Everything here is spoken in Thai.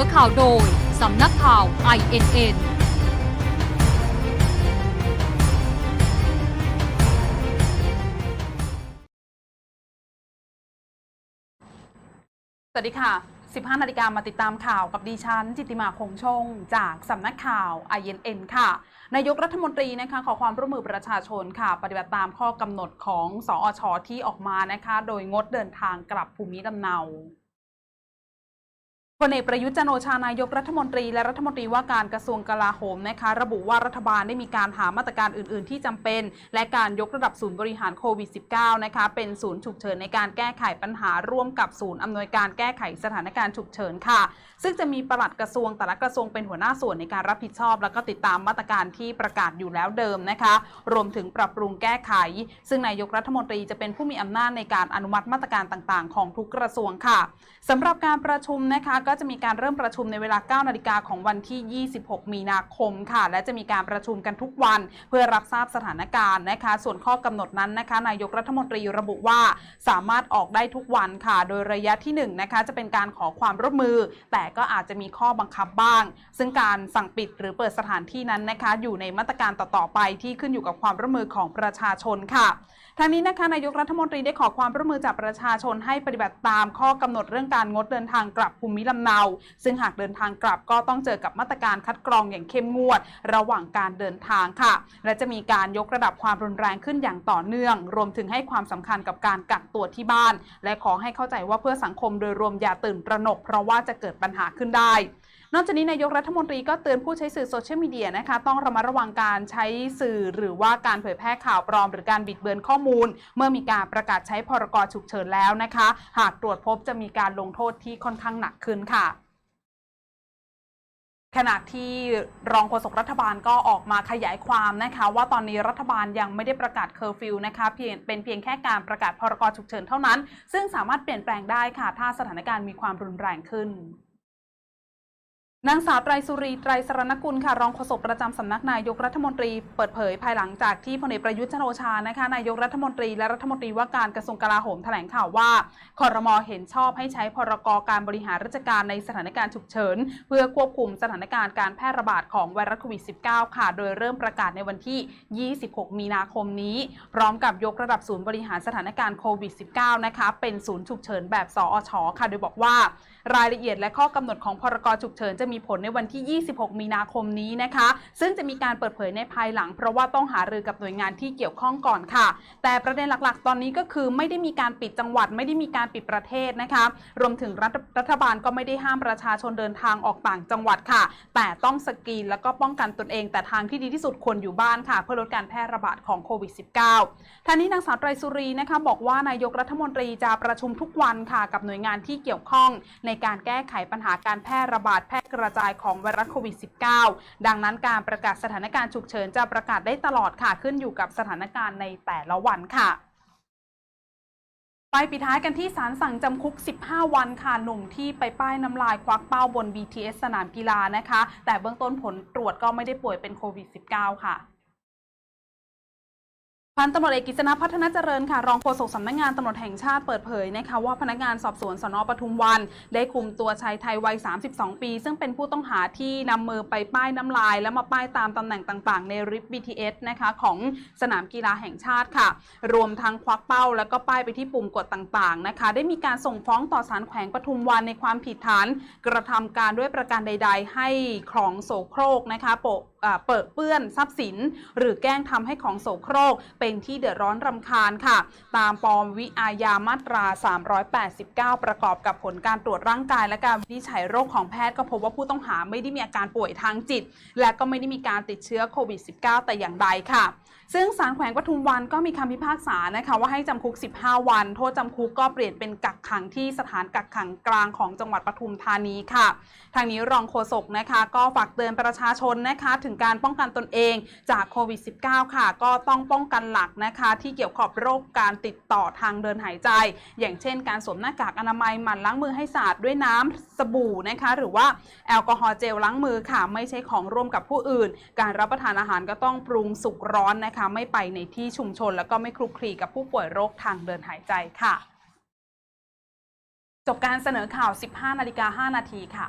อข่าวโดย สำนักข่าว INN สวัสดีค่ะ 15 นาฬิกามาติดตามข่าวกับดิฉัน จิตติมาคงชง จากสำนักข่าว INN ค่ะ นายกรัฐมนตรีนะคะขอความร่วมมือประชาชนค่ะ ปฏิบัติตามข้อกำหนดของสอชที่ออกมานะคะ โดยงดเดินทางกลับภูมิลำเนา พลเอกประยุทธ์จันโอชานายกรัฐมนตรีและรัฐมนตรีว่าการกระทรวงกลาโหมนะคะระบุว่ารัฐบาลได้มีการหามาตรการอื่น ๆ ที่จำเป็น และการยกระดับศูนย์บริหารโควิด -19 นะคะเป็นศูนย์ฉุกเฉินในการแก้ไขปัญหาร่วมกับศูนย์อำนวยการแก้ไขสถานการณ์ฉุกเฉินค่ะ ซึ่งจะมีปลัดกระทรวงแต่ละกระทรวงเป็นหัวหน้าส่วนในการรับผิดชอบ แล้วก็ติดตามมาตรการที่ประกาศอยู่แล้วเดิมนะคะ รวมถึงปรับปรุงแก้ไข ซึ่งนายกรัฐมนตรีจะเป็นผู้มีอำนาจในการอนุมัติมาตรการต่าง ๆ ของทุกกระทรวงค่ะสำหรับการประชุมนะคะก็จะมีการเริ่มประชุมในเวลา 9 นาฬิกาของวันที่ 26 มีนาคมค่ะ และจะมีการประชุมกันทุกวัน เพื่อรับทราบสถานการณ์นะคะ ส่วนข้อกำหนดนั้นนะคะ นายกรัฐมนตรีระบุว่าสามารถออกได้ทุกวันค่ะ โดยระยะที่1นะคะจะเป็นการขอความร่วมมือ แต่ก็อาจจะมีข้อบังคับบ้าง ซึ่งการสั่งปิดหรือเปิดสถานที่นั้นนะคะ อยู่ในมาตรการต่อๆไปที่ขึ้นอยู่กับความร่วมมือของประชาชนค่ะ ทางนี้นะคะนายกรัฐมนตรีได้ขอความร่วมมือจากประชาชนให้ปฏิบัติตามข้อกำหนดเรื่องการงดเดินทางกลับภูมิลำเนา ซึ่งหากเดินทางกลับก็ต้องเจอกับมาตรการคัดกรองอย่างเข้มงวด ระหว่างการเดินทางค่ะ และจะมีการยกระดับความรุนแรงขึ้นอย่างต่อเนื่อง รวมถึงให้ความสำคัญกับการกักตัวที่บ้าน และขอให้เข้าใจว่าเพื่อสังคมโดยรวมอย่าตื่นตระหนก เพราะว่าจะเกิดปัญหาขึ้นได้ นอกจากนี้นายกรัฐมนตรีก็เตือนผู้ใช้สื่อโซเชียลมีเดียนะคะต้องระมัดระวังการใช้สื่อหรือว่าการเผยแพร่ข่าวปลอม หรือการบิดเบือนข้อมูล เมื่อมีการประกาศใช้พรกฉุกเฉินแล้วนะคะ หากตรวจพบจะมีการลงโทษที่ค่อนข้างหนักขึ้นค่ะขณะที่รองโฆษกรัฐบาลก็ออกมาขยายความนะคะ ว่าตอนนี้รัฐบาลยังไม่ได้ประกาศเคอร์ฟิวนะคะเพียงเป็นเพียงแค่การประกาศพรกฉุกเฉินเท่านั้น ซึ่งสามารถเปลี่ยนแปลงได้ค่ะ ถ้าสถานการณ์มีความรุนแรงขึ้น นางสาวไตรสุรีไตรสรณกุลค่ะรองโฆษกประจำสำนักนายกรัฐมนตรีเปิดเผยภายหลังจากที่พลเอกประยุทธ์จันโอชานะคะนายกรัฐมนตรีและรัฐมนตรีว่าการกระทรวงกลาโหมแถลงข่าวว่าคอรมอเห็นชอบให้ใช้พรกการบริหารราชการในสถานการณ์ฉุกเฉิน เพื่อควบคุมสถานการณ์การแพร่ระบาดของไวรัสโควิด -19 ค่ะ โดยเริ่มประกาศในวันที่ 26 มีนาคมนี้ พร้อมกับยกระดับศูนย์บริหารสถานการณ์โควิด -19 นะคะเป็นศูนย์ฉุกเฉินแบบสอชค่ะโดยบอกว่า รายละเอียดและข้อกำหนดของพรกฉุกเฉินจะมีผลในวันที่ 26 มีนาคมนี้นะคะ ซึ่งจะมีการเปิดเผยในภายหลัง เพราะว่าต้องหารือกับหน่วยงานที่เกี่ยวข้องก่อนค่ะ แต่ประเด็นหลักๆ ตอนนี้ก็คือไม่ได้มีการปิดจังหวัด ไม่ได้มีการปิดประเทศนะคะ รวมถึงรัฐรัฐบาลก็ไม่ได้ห้ามประชาชนเดินทางออกต่างจังหวัดค่ะ แต่ต้องสกรีนแล้วก็ป้องกันตนเอง แต่ทางที่ดีที่สุดควรอยู่บ้านค่ะ เพื่อลดการแพร่ระบาดของโควิด -19 ท่านนี้นางสาวไตรสุรีนะคะบอกว่านายกรัฐมนตรีจะประชุมทุกวันค่ะกับหน่วยงานที่เกี่ยวข้อง ในการแก้ไขปัญหาการแพร่ระบาดแพร่กระจายของไวรัสโควิด -19 ดังนั้นการประกาศสถานการณ์ฉุกเฉินจะประกาศได้ตลอดค่ะ ขึ้นอยู่กับสถานการณ์ในแต่ละวันค่ะไปปิดท้ายกันที่ศาลสั่งจำคุก 15 วันค่ะ หนุ่มที่ไปป้ายน้ำลายควักเป้าบน BTS สนามกีฬานะคะ แต่เบื้องต้นผลตรวจก็ไม่ได้ป่วยเป็นโควิด -19 ค่ะ พันตำรวจเอกกฤษณะพัฒนาเจริญค่ะรองโฆษกสำนักงานตำรวจแห่งชาติเปิดเผยนะคะว่าพนักงานสอบสวนสนปทุมวัน ได้คุมตัวชายไทยวัย 32 ปี ซึ่งเป็นผู้ต้องหาที่นำมือไปป้ายน้ำลาย และมาป้ายตามตำแหน่งต่างๆ ในริบ BTS นะคะของสนามกีฬาแห่งชาติค่ะ รวมทั้งควักเป้า แล้วก็ป้ายไปที่ปุ่มกดต่างๆนะคะได้มีการส่งฟ้องต่อศาลแขวงปทุมวันในความผิดฐาน กระทำการด้วยประการใด ๆ ให้ของโสโครกนะคะโปะเปิดเปื้อนทรัพย์สิน หรือแกล้งทำให้ของโสโครกเป็น็นที่เดือดร้อนรำคาญค่ะ ตามปมวิอาญามาตรา 389 ประกอบกับผลการตรวจร่างกายและการวินิจฉัยโรคของแพทย์ก็พบว่าผู้ต้องหาไม่ได้มีอาการป่วยทางจิต และก็ไม่ได้มีการติดเชื้อโควิด -19 แต่อย่างใดค่ะ ซึ่งศาลแขวงปทุมวันก็มีคำพิพากษานะคะว่าให้จำคุก 15 วัน โทษจำคุกก็เปลี่ยนเป็นกักขังที่สถานกักขังกลางของจังหวัดปทุมธานีค่ะ ทางนี้รองโฆษกนะคะก็ฝากเตือนประชาชนนะคะถึงการป้องกันตนเองจากโควิด -19 ค่ะ ก็ต้องป้องกันหลักนะคะ ที่เกี่ยวข้องโรคการติดต่อทางเดินหายใจ อย่างเช่น การสวมหน้ากากอนามัยหมั่นล้างมือให้สะอาดด้วยน้ำสบู่นะคะ หรือว่าแอลกอฮอล์เจลล้างมือค่ะ ไม่ใช้ของร่วมกับผู้อื่น การรับประทานอาหารก็ต้องปรุงสุกร้อนนะคะ ไม่ไปในที่ชุมชน แล้วก็ไม่คลุกคลีกับผู้ป่วยโรคทางเดินหายใจค่ะ จบการเสนอข่าว 15 นาฬิกา 5 นาทีค่ะ